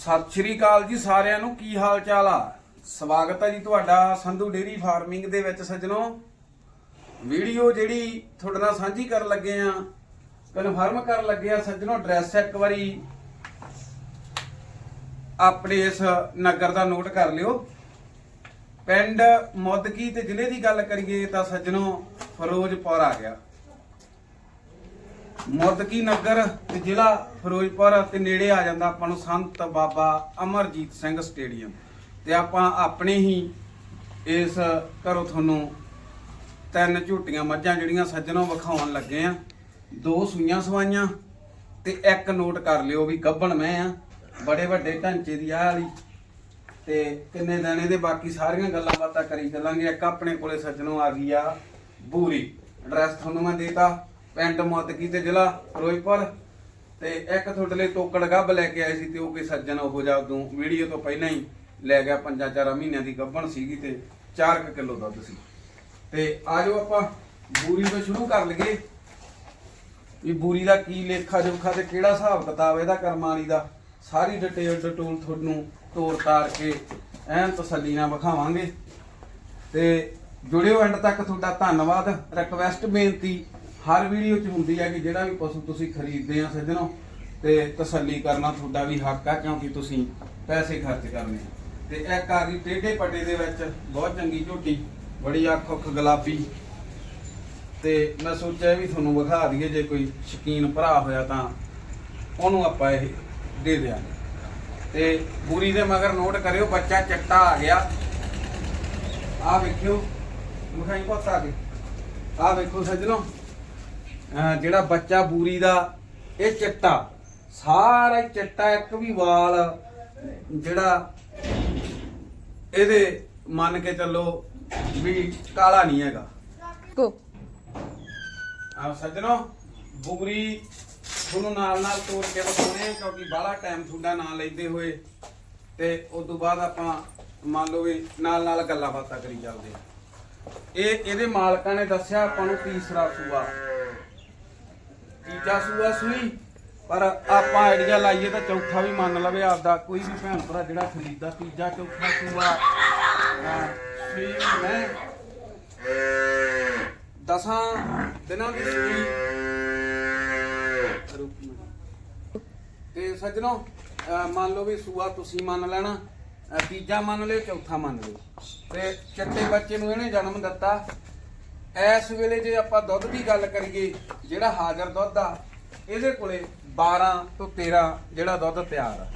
ਸਤਿ ਸ਼੍ਰੀ ਅਕਾਲ ਜੀ ਸਾਰਿਆਂ ਨੂੰ, ਕੀ ਹਾਲ ਚਾਲ ਆ? ਸਵਾਗਤ ਹੈ ਜੀ ਤੁਹਾਡਾ ਸੰਧੂ ਡੇਰੀ ਫਾਰਮਿੰਗ ਦੇ ਵਿੱਚ ਸੱਜਣੋ। ਵੀਡੀਓ ਜਿਹੜੀ ਤੁਹਾਡੇ ਨਾਲ ਸਾਂਝੀ ਕਰਨ ਲੱਗੇ ਆ, ਕਨਫਰਮ ਕਰਨ ਲੱਗੇ ਆ ਸੱਜਣੋ, ਐਡਰੈਸ ਇੱਕ ਵਾਰੀ ਆਪਣੇ ਇਸ ਨਗਰ ਦਾ ਨੋਟ ਕਰ ਲਿਓ। ਪਿੰਡ ਮੁੱਦਕੀ ਤੇ ਜ਼ਿਲ੍ਹੇ ਦੀ ਗੱਲ ਕਰੀਏ ਤਾਂ ਸੱਜਣੋ, ਫਿਰੋਜ਼ਪੁਰ ਆ ਗਿਆ। ਮੋਦਕੀ ਨਗਰ ਤੇ ਜ਼ਿਲ੍ਹਾ ਫਿਰੋਜ਼ਪੁਰ ਤੇ ਨੇੜੇ ਆ ਜਾਂਦਾ ਆਪਾਂ ਨੂੰ ਸੰਤ ਬਾਬਾ ਅਮਰਜੀਤ ਸਿੰਘ ਸਟੇਡੀਅਮ। ਤੇ ਆਪਾਂ ਆਪਣੇ ਹੀ ਇਸ ਘਰੋਂ ਤੁਹਾਨੂੰ ਤਿੰਨ ਝੂਟੀਆਂ ਮੱਝਾਂ ਜਿਹੜੀਆਂ ਸੱਜਣੋਂ ਵਿਖਾਉਣ ਲੱਗੇ ਆ। ਦੋ ਸੂਈਆਂ ਸਵਾਈਆਂ ਤੇ ਇੱਕ ਨੋਟ ਕਰ ਲਿਓ ਵੀ ਗੱਭਣ ਮੈਂ ਆ। ਬੜੇ ਵੱਡੇ ਢਾਂਚੇ ਦੀ ਆਹ ਵਾਲੀ। ਤੇ ਕਿੰਨੇ ਦਾਣੇ ਦੇ ਬਾਕੀ ਸਾਰੀਆਂ ਗੱਲਾਂ ਬਾਤਾਂ ਕਰੀ ਚੱਲਾਂਗੇ। ਇੱਕ ਆਪਣੇ ਕੋਲੇ ਸੱਜਣੋਂ ਆ ਗਈ ਆ ਬੂਰੀ। ਐਡਰੈਸ ਤੁਹਾਨੂੰ ਮੈਂ ਦੇਤਾ। ਪਿੰਡ ਮੁੱਦਕੀ ਤੇ ਜ਼ਿਲ੍ਹਾ ਫਿਰੋਜ਼ਪੁਰ। ਤੇ ਇੱਕ ਤੁਹਾਡੇ ਲਈ ਤੋਕੜ ਗੱਭ ਲੈ ਕੇ ਆਏ ਸੀ ਤੇ ਉਹ ਕੋਈ ਸੱਜਣ ਉਹ ਜਾ ਉਦੋਂ ਵੀਡੀਓ ਤੋਂ ਪਹਿਲਾਂ ਹੀ ਲੈ ਗਿਆ, ਪੰਜਾਂ ਚਾਰਾਂ ਮਹੀਨਿਆਂ ਦੀ ਗੱਭਣ ਸੀਗੀ ਤੇ 4 ਕਿਲੋ ਦੁੱਧ ਸੀ। ਤੇ ਆਜੋ ਆਪਾਂ ਬੂਰੀ ਤੋਂ ਸ਼ੁਰੂ ਕਰ ਲਈਏ ਵੀ ਬੂਰੀ ਦਾ ਕੀ ਲੇਖਾ ਜੋਖਾ ਤੇ ਕਿਹੜਾ ਹਿਸਾਬ ਕਿਤਾਬ ਇਹਦਾ ਕਰਮਾਂ ਦਾ। ਸਾਰੀ ਡਿਟੇਲ ਡਟੂਲ ਤੁਹਾਨੂੰ ਤੋਰ ਤਾਰ ਕੇ ਐਨ ਤਸੱਲੀ ਨਾਲ ਵਿਖਾਵਾਂਗੇ। ਤੇ ਜੁੜਿਓ ਐਂਡ ਤੱਕ ਤੁਹਾਡਾ ਧੰਨਵਾਦ। ਰਿਕਵੈਸਟ ਬੇਨਤੀ ਹਰ ਵੀਡੀਓ 'ਚ ਹੁੰਦੀ ਹੈ ਕਿ ਜਿਹੜਾ ਵੀ ਪਸ਼ੂ ਤੁਸੀਂ ਖਰੀਦਦੇ ਆ ਸੱਜਣੋ ਤੇ ਤਸੱਲੀ ਕਰਨਾ ਤੁਹਾਡਾ ਵੀ ਹੱਕ ਆ, ਕਿਉਂਕਿ ਤੁਸੀਂ ਪੈਸੇ ਖਰਚ ਕਰਨੇ ਆ। ਤੇ ਇੱਕ ਆ ਗਈ ਟੇਢੇ ਪੱਟੇ ਦੇ ਵਿੱਚ, ਬਹੁਤ ਚੰਗੀ ਝੋਟੀ, ਬੜੀ ਅੱਖ ਅੱਖ ਗੁਲਾਬੀ। ਤੇ ਮੈਂ ਸੋਚਿਆ ਵੀ ਤੁਹਾਨੂੰ ਵਿਖਾ ਦਈਏ, ਜੇ ਕੋਈ ਸ਼ਕੀਨ ਭਰਾ ਹੋਇਆ ਤਾਂ ਉਹਨੂੰ ਆਪਾਂ ਇਹ ਦੇ ਦਿਆਂਗੇ। ਤੇ ਬੂਰੀ ਦੇ ਮਗਰ ਨੋਟ ਕਰਿਓ, ਬੱਚਾ ਚਿੱਟਾ ਆ ਗਿਆ। ਆ ਵੇਖਿਓ ਮਖਾਈ ਪੁੱਤ ਆ ਗਏ ਆ ਵੇਖੋ ਸੱਜਣੋ ਜਿਹੜਾ ਬੱਚਾ ਬੂਰੀ ਦਾ ਇਹ ਚਿੱਟਾ। ਸਾਰਾ ਹੀ ਚਿੱਟਾ ਇੱਕ ਵੀ ਵਾਲ ਜਿਹੜਾ ਇਹਦੇ ਮੰਨ ਕੇ ਚੱਲੋ ਵੀ ਕਾਲਾ ਨਹੀਂ ਹੈਗਾ। ਕੋ। ਆ ਸੱਜਣੋ ਬੁਗਰੀ ਤੁਹਾਨੂੰ ਨਾਲ ਨਾਲ ਤੋੜ ਕੇ ਆ ਕਿਉਂਕਿ ਬਾਹਲਾ ਟਾਈਮ ਤੁਹਾਡਾ ਨਾਂ ਲੈਂਦੇ ਹੋਏ। ਤੇ ਉਸ ਤੋਂ ਬਾਅਦ ਆਪਾਂ ਮੰਨ ਲਓ ਵੀ ਨਾਲ ਨਾਲ ਗੱਲਾਂ ਬਾਤਾਂ ਕਰੀ ਚੱਲਦੇ ਇਹ ਇਹਦੇ ਮਾਲਕਾਂ ਨੇ ਦੱਸਿਆ ਆਪਾਂ ਨੂੰ ਤੀਸਰਾ ਸੂਆ। ਤੀਜਾ ਸੂਆ ਸੂਈ, ਪਰ ਆਪਾਂ ਆਈਡੀਆ ਲਾਈਏ ਤਾਂ ਚੌਥਾ ਵੀ ਮੰਨ ਲਵੇ ਆਪਦਾ। ਕੋਈ ਵੀ ਭੈਣ ਭਰਾ ਜਿਹੜਾ ਖਰੀਦਦਾ, ਤੀਜਾ, ਚੌਥਾ ਸੂਆ ਸੂਈ ਮੈਂ ਦਸਾਂ ਦਿਨਾਂ ਦੀ ਸੂਈ ਤੇ ਸੱਜਣੋ ਮੰਨ ਲਓ ਵੀ ਸੂਆ ਤੁਸੀਂ ਮੰਨ ਲੈਣਾ ਤੀਜਾ ਮੰਨ ਲਿਓ, ਚੌਥਾ ਮੰਨ ਲਿਓ। ਤੇ ਚਿੱਟੇ ਬੱਚੇ ਨੂੰ ਇਹਨੇ ਜਨਮ ਦਿੱਤਾ। ਇਸ ਵੇਲੇ ਜੇ ਆਪਾਂ ਦੁੱਧ ਦੀ ਗੱਲ ਕਰੀਏ, ਜਿਹੜਾ ਹਾਜ਼ਰ ਦੁੱਧ ਆ, ਇਹਦੇ ਕੋਲੇ 12 ਤੋਂ 13 ਜਿਹੜਾ ਦੁੱਧ ਤਿਆਰ ਆ।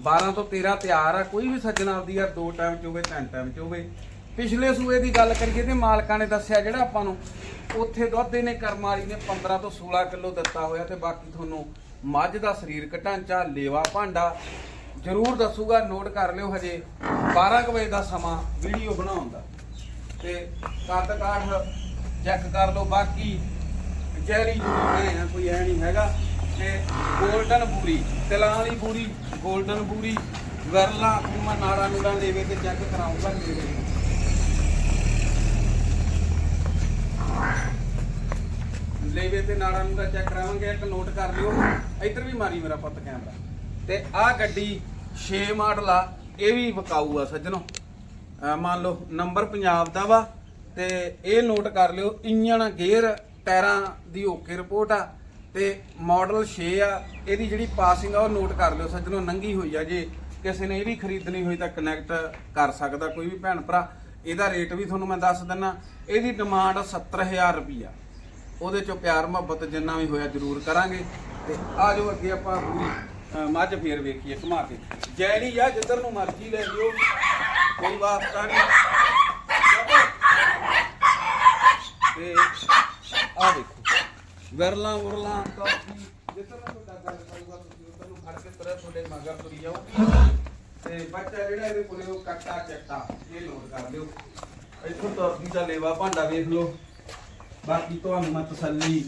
12 ਤੋਂ 13 ਤਿਆਰ ਆ, ਕੋਈ ਵੀ ਸੱਜਣਾ ਆਪਦੀ ਆ, ਦੋ ਟਾਈਮ ਚ ਹੋਵੇ, ਤਿੰਨ ਟਾਈਮ ਚ ਹੋਵੇ। ਪਿਛਲੇ ਸੂਏ ਦੀ ਗੱਲ ਕਰੀਏ ਤੇ ਮਾਲਕਾਂ ਨੇ ਦੱਸਿਆ ਜਿਹੜਾ ਆਪਾਂ ਨੂੰ, ਉੱਥੇ ਦੁੱਧ ਇਹਨੇ ਕਰਮ ਵਾਲੀ ਨੇ 15 ਤੋਂ 16 ਕਿਲੋ ਦਿੱਤਾ ਹੋਇਆ ਤੇ ਬਾਕੀ ਤੁਹਾਨੂੰ ਮੱਝ ਦਾ ਸਰੀਰਕ ਢਾਂਚਾ ਲੇਵਾ ਭਾਂਡਾ ਜ਼ਰੂਰ ਦੱਸੂਗਾ ਨੋਟ ਕਰ ਲਿਓ ਹਜੇ। 12 ਕੁ ਵਜੇ ਦਾ ਸਮਾਂ ਵੀਡੀਓ ਬਣਾਉਣ ਦਾ। ਤੇ ਕੱਦ ਕਾਠ ਚੈੱਕ ਕਰ ਲਓ, ਬਾਕੀ ਜੈਰੀ ਜੁੜੀ ਆ, ਕੋਈ ਐ ਨਹੀਂ ਹੈਗਾ। ਤੇ 골ਡਨ ਬੂਰੀ, ਤਿਲਾਂ ਵਾਲੀ ਬੂਰੀ 골ਡਨ ਬੂਰੀ, ਵਰਲਾ ਕੁਮਾ ਨਾੜਾ ਨੂੜਾ ਦੇਵੇ ਤੇ ਚੈੱਕ ਕਰਾਉਂਗਾ ਮੇਰੇ ਲੇਵੇ ਤੇ ਨਾੜਾ ਨੂੰ ਚੈੱਕ ਕਰਾਵਾਂਗੇ, ਇੱਕ ਨੋਟ ਕਰ ਲਿਓ। ਇੱਧਰ ਵੀ ਮਾਰੀ ਮੇਰਾ ਪੁੱਤ ਕੈਮਰਾ। ਤੇ ਆਹ ਗੱਡੀ 6 ਮਾਡਲ ਆ, ਇਹ ਵੀ ਵਿਕਾਊ ਆ ਸੱਜਣੋ। ਮੰਨ ਲਓ, ਨੰਬਰ ਪੰਜਾਬ ਦਾ ਵਾ। ਤੇ ਇਹ ਨੋਟ ਕਰ ਲਿਓ, ਇੰਜਣ, ਗੇਅਰ, ਟਾਇਰਾਂ ਦੀ ਓਕੇ ਰਿਪੋਰਟ ਆ ਤੇ ਮਾਡਲ 6 ਆ, ਇਹਦੀ ਜਿਹੜੀ ਪਾਸਿੰਗ ਆ ਉਹ ਨੋਟ ਕਰ ਲਿਓ ਸੱਜਣੋ, ਨੰਗੀ ਹੋਈ ਆ ਜੇ ਕਿਸੇ ਨੇ ਇਹ ਵੀ ਖਰੀਦਣੀ ਹੋਈ ਤਾਂ ਕਨੈਕਟ ਕਰ ਸਕਦਾ ਕੋਈ ਵੀ ਭੈਣ ਭਰਾ। ਇਹਦਾ ਰੇਟ ਵੀ ਤੁਹਾਨੂੰ ਮੈਂ ਦੱਸ ਦਿੰਨਾ, ਇਹਦੀ ਡਿਮਾਂਡ 70000 ਰੁਪਈਆ। ਉਹਦੇ ਚੋਂ ਪਿਆਰ ਮੁਹੱਬਤ ਜਿੰਨਾ ਵੀ ਹੋਇਆ ਜ਼ਰੂਰ ਕਰਾਂਗੇ। ਤੇ ਆ ਜਾਓ ਅੱਗੇ ਆਪਾਂ ਪੂਰੀ ਮੱਝ ਫੇਰ ਵੇਖੀਏ, ਘੁਮਾ ਕੇ। ਜੈਲੀ ਆ, ਜਿੱਧਰ ਨੂੰ ਮਰਜ਼ੀ ਲੈ ਜਿਓ। ਕੋਈ ਵਾਸਤਾ ਨਹੀਂ। ਤੇ ਆ ਦੇਖੋ, ਵਰਲਾ ਵਰਲਾ ਕਾਫੀ ਜਿੱਧਰ ਤੁਹਾਡਾ ਗੱਲ ਕਰੂਗਾ ਤੁਸੀਂ ਉੱਧਰ ਨੂੰ ਫੜ ਕੇ ਤੁਰੇ ਤੁਹਾਡੇ ਮਗਰ ਤੁਰੀ ਜਾਓ ਤੇ ਬੱਚਾ ਜਿਹੜਾ ਇਹਦੇ ਕੋਲੇ ਉਹ ਕੱਟਾ ਚੱਟਾ, ਇਹ ਲੋਡ ਕਰ ਲਿਓ ਇੱਥੋਂ ਤੁਰਦੀ ਦਾ ਲੇਵਾ ਭਾਂਡਾ ਵੇਖ ਲਓ। ਬਾਕੀ ਤੁਹਾਨੂੰ ਮੈਂ ਤਸੱਲੀ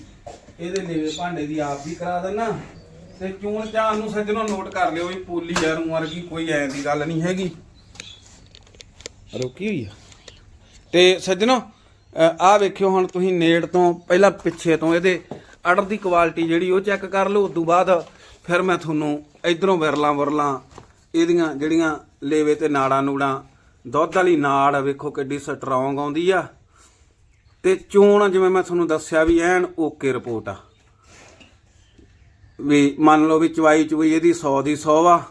ਇਹਦੇ ਲੇਵੇ ਭਾਂਡੇ ਦੀ ਆਪ ਵੀ ਕਰਾ ਦਿੰਨਾ। ਤੇ ਚੂਣ ਚਾਹ ਨੂੰ ਸੱਜਣੋ ਨੋਟ ਕਰ ਲਿਓ ਵੀ ਪੋਲੀ ਯਾਰ ਵਰਗੀ ਕੋਈ ਐਂ ਦੀ ਗੱਲ ਨਹੀਂ ਹੈਗੀ। ਰੁਕੀ ਹੋਈ ਆ। ਤੇ ਸੱਜਣੋ ਆਹ ਵੇਖਿਓ ਹੁਣ ਤੁਸੀਂ ਨੇੜ ਤੋਂ, ਪਹਿਲਾਂ ਪਿੱਛੇ ਤੋਂ, ਇਹਦੇ ਅੜਰ ਦੀ ਕੁਆਲਿਟੀ ਜਿਹੜੀ ਉਹ ਚੈੱਕ ਕਰ ਲਓ ਉਸ ਤੋਂ ਬਾਅਦ ਫਿਰ ਮੈਂ ਤੁਹਾਨੂੰ ਇਧਰੋਂ ਵਿਰਲਾਂ ਵਿਰਲਾਂ ਇਹਦੀਆਂ ਜਿਹੜੀਆਂ ਲੇਵੇ ਤੇ ਨਾੜਾਂ ਨੂੜਾਂ, ਦੁੱਧ ਵਾਲੀ ਨਾੜ ਵੇਖੋ ਕਿੱਡੀ ਸਟਰੋਂਗ ਆਉਂਦੀ ਆ। ਤੇ ਚੋਣ ਜਿਵੇਂ ਮੈਂ ਤੁਹਾਨੂੰ ਦੱਸਿਆ ਵੀ ਐਨ ਓਕੇ ਰਿਪੋਰਟ ਆ। ਵੀ ਮੰਨ ਲਓ ਵੀ ਚਵਾਈ ਚੁਈ ਇਹਦੀ 100 ਦੀ 100 ਆ।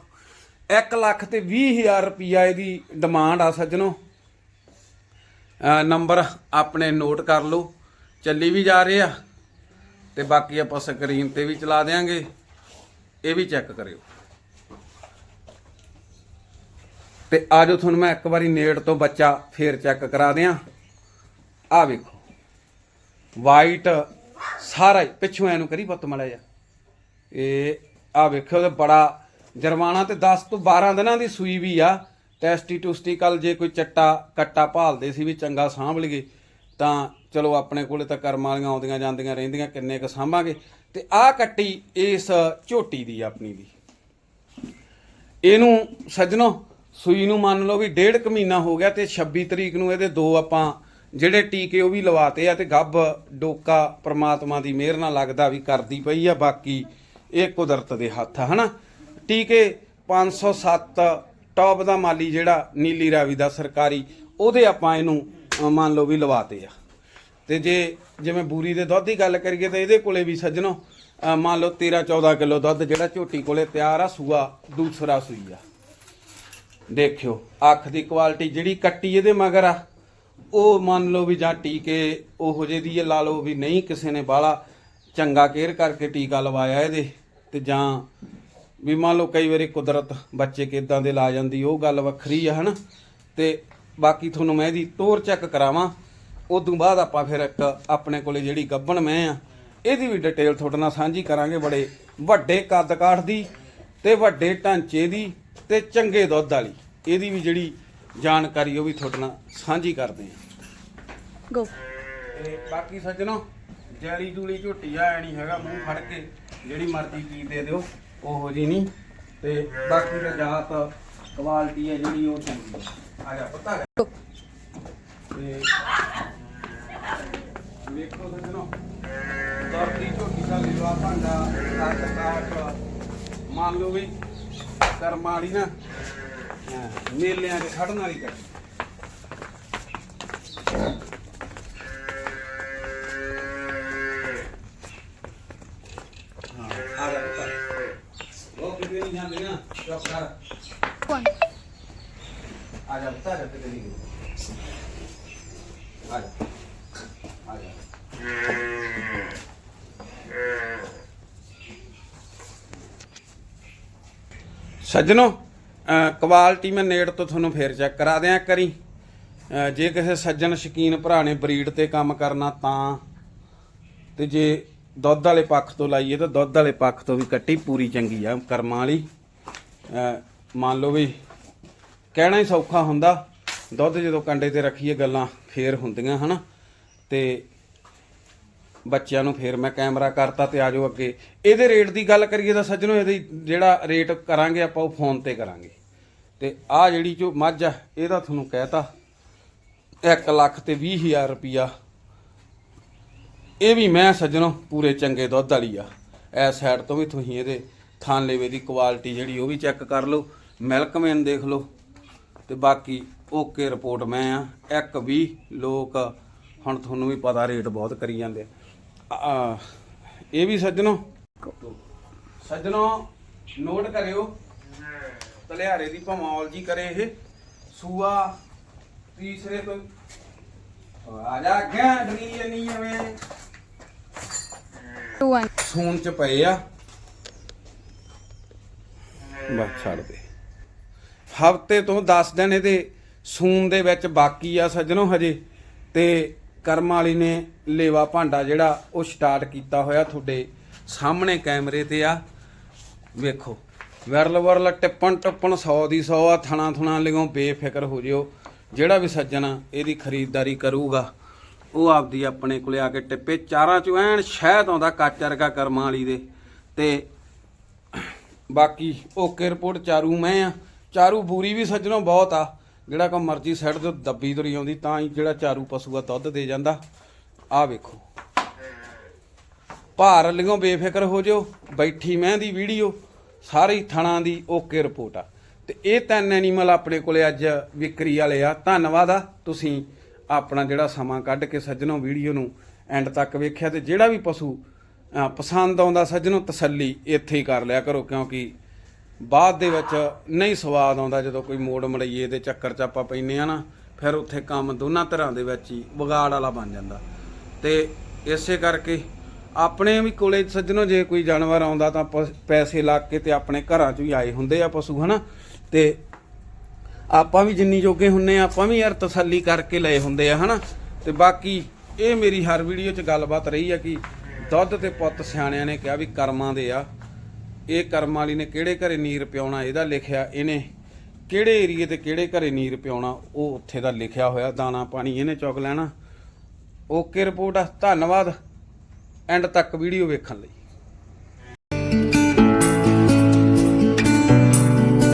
1 ਲੱਖ ਤੇ 20000 ਰੁਪਿਆ ਇਹਦੀ ਡਿਮਾਂਡ ਆ ਸੱਜਣੋ। ਨੰਬਰ ਆਪਣੇ ਨੋਟ ਕਰ ਲਓ। ਚੱਲੀ ਵੀ ਜਾ ਰਹੇ ਆ ਤੇ ਬਾਕੀ ਆਪਾਂ ਸਕਰੀਨ ਤੇ ਵੀ ਚਲਾ ਦੇਾਂਗੇ ਇਹ ਵੀ ਚੈੱਕ ਕਰਿਓ। ਤੇ ਆਜੋ ਤੁਹਾਨੂੰ ਮੈਂ ਇੱਕ ਵਾਰੀ ਨੇੜ ਤੋਂ ਬੱਚਾ ਫੇਰ ਚੈੱਕ ਕਰਾ ਦਿਆਂ। ਆ ਵੇਖੋ। ਵਾਈਟ ਸਾਰਾ ਪਿੱਛੋਂ ਐਨੂੰ ਕਰੀ ਪੁੱਤ ਮੜਾ ਜਾ ਇਹ ਆ ਵੇਖੋ ਤੇ ਬੜਾ ਜਰਮਾਨਾ ਤੇ 10 ਤੋਂ 12 ਦਿਨਾਂ ਦੀ ਸੂਈ ਵੀ ਆ। ਟੈਸਟੀ ਟੁਸਟੀ ਟੂਸਟੀਕਲ ਜੇ ਕੋਈ ਚੱਟਾ ਕੱਟਾ ਭਾਲਦੇ ਸੀ ਵੀ ਚੰਗਾ ਸਾਂਭ ਲਈਏ, ਤਾਂ ਚਲੋ ਆਪਣੇ ਕੋਲੇ ਤਾਂ ਕਰਮ ਵਾਲੀਆਂ ਆਉਂਦੀਆਂ ਜਾਂਦੀਆਂ ਰਹਿੰਦੀਆਂ, ਕਿੰਨੇ ਕ ਸਾਂਭਾਂਗੇ। ਤੇ ਆਹ ਕੱਟੀ ਇਸ ਝੋਟੀ ਦੀ ਆਪਣੀ ਦੀ। ਇਹਨੂੰ ਸੱਜਣੋ, ਸੂਈ ਨੂੰ ਮੰਨ ਲਓ ਵੀ ਡੇਢ ਕੁ ਮਹੀਨਾ ਹੋ ਗਿਆ ਤੇ 26 ਤਰੀਕ ਨੂੰ ਇਹਦੇ ਦੋ ਆਪਾਂ ਜਿਹੜੇ ਟੀਕੇ ਉਹ ਵੀ ਲਵਾਤੇ ਆ ਤੇ ਗੱਭ, ਡੋਕਾ, ਪ੍ਰਮਾਤਮਾ ਦੀ ਮਿਹਰ ਨਾਲ ਲੱਗਦਾ ਵੀ ਕਰਦੀ ਪਈ ਆ, ਬਾਕੀ ਇਹ ਕੁਦਰਤ ਦੇ ਹੱਥ ਆ, ਹਨਾ? ਟੀਕੇ 507 ਟੌਪ ਦਾ ਮਾਲੀ ਜਿਹੜਾ ਨੀਲੀ ਰਾਵੀ ਦਾ ਸਰਕਾਰੀ ਉਹਦੇ ਆਪਾਂ ਇਹਨੂੰ ਅ, ਮੰਨ ਲਓ ਵੀ ਲਵਾਤੇ ਆ। ਤੇ ਜੇ ਜਿਵੇਂ ਬੂਰੀ ਦੇ ਦੁੱਧ ਦੀ ਗੱਲ ਕਰੀਏ ਤਾਂ ਇਹਦੇ ਕੋਲੇ ਵੀ ਸੱਜਣੋ ਅ, ਮੰਨ ਲਓ 13 14 ਕਿਲੋ ਦੁੱਧ ਜਿਹੜਾ ਝੋਟੀ ਕੋਲੇ ਤਿਆਰ ਆ ਸੂਆ ਦੂਸਰਾ ਸੂਈ ਆ। ਦੇਖਿਓ ਅੱਖ ਦੀ ਕੁਆਲਿਟੀ ਜਿਹੜੀ ਕੱਟੀ ਇਹਦੇ ਮਗਰ ਆ ਉਹ ਮੰਨ ਲਓ ਵੀ ਜਾਂ ਟੀਕੇ ਉਹੋ ਜਿਹੇ ਦੀ ਇਹ ਲਾ ਲਓ ਵੀ ਨਹੀਂ ਕਿਸੇ ਨੇ ਬਾਹਲਾ ਚੰਗਾ ਕੇਅਰ ਕਰਕੇ ਟੀਕਾ ਲਵਾਇਆ ਇਹਦੇ ਤੇ ਜਾਂ ਵੀ ਮੰਨ ਲਓ ਕਈ ਵਾਰੀ ਕੁਦਰਤ ਬੱਚੇ ਕਿਦਾਂ ਦੇ ਲਾ ਜਾਂਦੀ ਉਹ ਗੱਲ ਵੱਖਰੀ ਆ ਹਨਾ? ਤੇ ਬਾਕੀ ਤੁਹਾਨੂੰ ਮੈਂ ਇਹਦੀ ਤੋਰ ਚੈੱਕ ਕਰਾਵਾਂ। ਉਦੋਂ ਬਾਅਦ ਆਪਾਂ ਫਿਰ ਇੱਕ ਆਪਣੇ ਕੋਲੇ ਜਿਹੜੀ ਗੱਬਣ ਮੈਂ ਆ ਇਹਦੀ ਵੀ ਡਿਟੇਲ ਤੁਹਾਡੇ ਨਾਲ ਸਾਂਝੀ ਕਰਾਂਗੇ ਬੜੇ ਵੱਡੇ ਕੱਦ ਕਾਠ ਦੀ ਤੇ ਵੱਡੇ ਢਾਂਚੇ ਦੀ ਤੇ ਚੰਗੇ ਦੁੱਧ ਵਾਲੀ। ਇਹਦੀ ਵੀ ਜਿਹੜੀ ਜਾਣਕਾਰੀ ਉਹ ਵੀ ਤੁਹਾਡੇ ਨਾਲ ਸਾਂਝੀ ਕਰਦੇ ਆ। ਗੋ ਤੇ ਬਾਕੀ ਸੱਜਣੋ ਜੈਲੀ ਜੂਲੀ ਝੋਟੀ ਆ ਐ ਨਹੀਂ ਹੈਗਾ ਮੂੰਹ ਫੜ ਕੇ ਜਿਹੜੀ ਮਰਜ਼ੀ ਚੀਜ਼ ਦੇ ਦਿਓ। ਉਹੋ ਜੀ ਨਹੀਂ, ਤੇ ਬਾਕੀ ਦਾ ਜਾਤ ਕੁਆਲਿਟੀ ਹੈ ਜਿਹੜੀ ਉਹ ਚੰਗੀ ਆ ਆ ਜਾ ਪਤਾ ਹੈ ਤੇ ਵੇਖੋ ਸੱਜਣੋ ਦਰਦੀ ਝੋਟੀ ਦਾ ਲੀਵਾ ਭਾਂਡਾ ਕੱਟ ਕਾਟ ਮੰਨ ਲਓ ਵੀ ਕਰਮ ਵਾਲੀ ਨਾ ਮੇਲਿਆਂ ਚ ਖੜਨ ਵਾਲੀ ਕੱਟੀ ਕਰ ਸੱਜਣੋ ਅਹ ਕੁਆਲਿਟੀ ਮੈਂ ਨੇੜ ਤੋਂ ਤੁਹਾਨੂੰ ਫੇਰ ਚੈੱਕ ਕਰਾ ਦਿਆਂ ਇੱਕ ਵਾਰੀ। ਅਹ ਜੇ ਕਿਸੇ ਸੱਜਣ ਸ਼ਕੀਨ ਭਰਾ ਨੇ ਬਰੀਡ ਤੇ ਕੰਮ ਕਰਨਾ ਤਾਂ ਤੇ ਜੇ ਦੁੱਧ ਵਾਲੇ ਪੱਖ ਤੋਂ ਲਾਈਏ ਤਾਂ ਦੁੱਧ ਵਾਲੇ ਪੱਖ ਤੋਂ ਵੀ ਕੱਟੀ ਪੂਰੀ ਚੰਗੀ ਆ ਕਰਮਾਂ ਵਾਲੀ। ਮੰਨ ਲਓ ਵੀ ਕਹਿਣਾ ਹੀ ਸੌਖਾ ਹੁੰਦਾ। ਦੁੱਧ ਜਦੋਂ ਕੰਡੇ ਤੇ ਰੱਖੀਏ, ਗੱਲਾਂ ਫੇਰ ਹੁੰਦੀਆਂ, ਹਨਾ? ਤੇ ਬੱਚਿਆਂ ਨੂੰ ਫੇਰ ਮੈਂ ਕੈਮਰਾ ਕਰਤਾ ਤੇ ਆਜੋ ਅੱਗੇ। ਇਹਦੇ ਰੇਟ ਦੀ ਗੱਲ ਕਰੀਏ ਤਾਂ ਸੱਜਣੋ, ਇਹਦੀ ਜਿਹੜਾ ਰੇਟ ਕਰਾਂਗੇ ਆਪਾਂ, ਉਹ ਫੋਨ ਤੇ ਕਰਾਂਗੇ। ਤੇ ਆ ਜਿਹੜੀ ਜੋ ਮੱਝ ਆ ਇਹਦਾ ਤੁਹਾਨੂੰ ਕਹਿਤਾ 1 ਲੱਖ ਤੇ 20 ਹਜ਼ਾਰ ਰੁਪਿਆ ਇਹ ਵੀ ਮੈਂ ਸੱਜਣੋ, ਪੂਰੇ ਚੰਗੇ ਦੁੱਧ ਵਾਲੀ ਆ। ਐ ਸਾਈਡ ਤੋਂ ਵੀ ਤੁਸੀਂ ਇਹਦੇ ਥਾਨ ਲੇਵੇ ਦੀ ਕੁਆਲਿਟੀ ਜਿਹੜੀ ਉਹ ਵੀ ਚੈੱਕ ਕਰ ਲਓ ਮਿਲਕਮੈਨ ਦੇਖ ਲਓ ਤੇ ਬਾਕੀ ਓਕੇ ਰਿਪੋਰਟ ਮੈਂ ਆ ਇੱਕ ਵੀ ਲੋਕ ਹੁਣ ਤੁਹਾਨੂੰ ਵੀ ਪਤਾ ਰੇਟ ਬਹੁਤ ਕਰੀ ਜਾਂਦੇ ਆ ਇਹ ਵੀ ਸੱਜਣੋ ਸੱਜਣੋ ਨੋਟ ਕਰਿਓ ਤਲਿਆਰੇ ਦੀ ਭਮੌਲ ਜੀ ਕਰੇ ਇਹ ਸੂਆ ਤੀਸਰੇ ਤੋਂ ਆ ਜਾ ਗਿਆ ਨਹੀਂ ਐਵੇਂ ਸੂਨ ਚ ਪਏ ਆ ਬਸ ਛੱਡ ਦੇ। ਹਫ਼ਤੇ ਤੋਂ 10 ਦਿਨ ਇਹਦੇ ਸੂਨ ਦੇ ਵਿੱਚ ਬਾਕੀ ਆ ਸੱਜਣੋ ਹਜੇ, ਤੇ ਕਰਮ ਵਾਲੀ ਨੇ ਲੇਵਾ ਭਾਂਡਾ ਜਿਹੜਾ ਉਹ ਸਟਾਰਟ ਕੀਤਾ ਹੋਇਆ ਤੁਹਾਡੇ ਸਾਹਮਣੇ ਕੈਮਰੇ ਤੇ ਆ। ਵੇਖੋ, ਵਿਰਲ ਵਰਲ ਟਿੱਪਣ ਟੱਪਣ 100 ਦੀ 100 ਆ, ਥਣਾ ਥੁਣਾ ਲਿਓ ਬੇਫਿਕਰ ਹੋ ਜਿਓ। ਜਿਹੜਾ ਵੀ ਸੱਜਣ ਇਹਦੀ ਖਰੀਦਦਾਰੀ ਕਰੂਗਾ, ਉਹ ਆਪਦੀ ਆਪਣੇ ਕੋਲੇ ਆ ਕੇ ਟਿੱਪੇ। ਚਾਰਾਂ ਚੋਂ ਐਨ ਸ਼ਹਿਦ ਆਉਂਦਾ, ਕੱਚ ਵਰਗਾ ਕਰਮਾਂ ਵਾਲੀ ਦੇ। ਤੇ ਬਾਕੀ ਓਕੇ ਰਿਪੋਰਟ, ਚਾਰੂ ਮੈਂ ਆ। ਚਾਰੂ ਬੂਰੀ ਵੀ ਸੱਜਣੋਂ ਬਹੁਤ ਆ। ਜਿਹੜਾ ਕੋ ਮਰਜ਼ੀ ਸਾਈਡ ਤੋਂ ਦੱਬੀ ਤੁਰੀ ਆਉਂਦੀ, ਤਾਂ ਹੀ ਜਿਹੜਾ ਚਾਰੂ ਪਸ਼ੂ ਆ ਦੁੱਧ ਦੇ ਜਾਂਦਾ। ਆ ਵੇਖੋ। ਭਾਰ ਲਿਓ ਬੇਫਿਕਰ ਹੋ ਜਿਓ, ਬੈਠੀ ਮੈਂ ਦੀ ਵੀਡੀਓ, ਸਾਰੀ ਥਣਾ ਦੀ ਓਕੇ ਰਿਪੋਰਟ ਆ। ਤੇ ਇਹ ਤਿੰਨ ਐਨੀਮਲ ਆਪਣੇ ਕੋਲੇ ਅੱਜ ਵਿਕਰੀ ਵਾਲੇ ਆ। ਧੰਨਵਾਦ ਆ ਤੁਸੀਂ ਆਪਣਾ ਜਿਹੜਾ ਸਮਾਂ ਕੱਢ ਕੇ ਸੱਜਣੋ ਵੀਡੀਓ ਨੂੰ ਐਂਡ ਤੱਕ ਵੇਖਿਆ ਤੇ ਜਿਹੜਾ ਵੀ ਪਸ਼ੂ ਪਸੰਦ ਆਉਂਦਾ ਸੱਜਣੋ ਤਸੱਲੀ ਇੱਥੇ ਹੀ ਕਰ ਲਿਆ ਕਰੋ, ਕਿਉਂਕਿ ਬਾਅਦ ਦੇ ਵਿੱਚ ਨਹੀਂ ਸਵਾਦ ਆਉਂਦਾ ਜਦੋਂ ਕੋਈ ਮੋੜ ਮੜਈਏ ਦੇ ਚੱਕਰ 'ਚ ਆਪਾਂ ਪੈਨੇ ਆ ਨਾ, ਫਿਰ ਉੱਥੇ ਕੰਮ ਦੋਨਾਂ ਤਰ੍ਹਾਂ ਦੇ ਵਿੱਚ ਹੀ ਵਿਗਾੜ ਵਾਲਾ ਬਣ ਜਾਂਦਾ। ਤੇ ਇਸੇ ਕਰਕੇ ਆਪਣੇ ਵੀ ਕੋਲੇ ਸੱਜਣੋ ਜੇ ਕੋਈ ਜਾਨਵਰ ਆਉਂਦਾ ਤਾਂ ਪੈਸੇ ਲਾ ਕੇ ਤੇ ਆਪਣੇ ਘਰਾਂ 'ਚ ਵੀ ਆਏ ਹੁੰਦੇ ਆ ਪਸ਼ੂ, ਹਨਾ? ਤੇ ਆਪਾਂ ਵੀ ਜਿੰਨੀ ਜੋਗੇ ਹੁੰਨੇ ਆ, ਆਪਾਂ ਵੀ ਯਾਰ ਤਸੱਲੀ ਕਰਕੇ ਲਏ ਹੁੰਦੇ ਆ, ਹਨਾ? ਤੇ ਬਾਕੀ ਇਹ ਮੇਰੀ ਹਰ ਵੀਡੀਓ 'ਚ ਗੱਲਬਾਤ ਰਹੀ ਆ ਕਿ ਦੁੱਧ ਤੇ ਪੁੱਤ ਸਿਆਣਿਆਂ ਨੇ ਕਿਹਾ ਵੀ ਕਰਮਾਂ ਦੇ ਆ। ਇਹ ਕਰਮ ਵਾਲੀ ਨੇ ਕਿਹੜੇ ਘਰੇ ਨੀਰ ਪਿਆਉਣਾ ਇਹਦਾ ਲਿਖਿਆ ਇਹਨੇ। ਕਿਹੜੇ ਏਰੀਏ ਤੇ ਕਿਹੜੇ ਘਰੇ ਨੀਰ ਪਿਆਉਣਾ ਉਹ ਉੱਥੇ ਦਾ ਲਿਖਿਆ ਹੋਇਆ, ਦਾਣਾ ਪਾਣੀ ਇਹਨੇ ਚੁੱਕ ਲੈਣਾ। ਓਕੇ ਰਿਪੋਰਟ ਆ, ਧੰਨਵਾਦ। ਐਂਡ ਤੱਕ ਵੀਡੀਓ ਵੇਖਣ ਲਈ।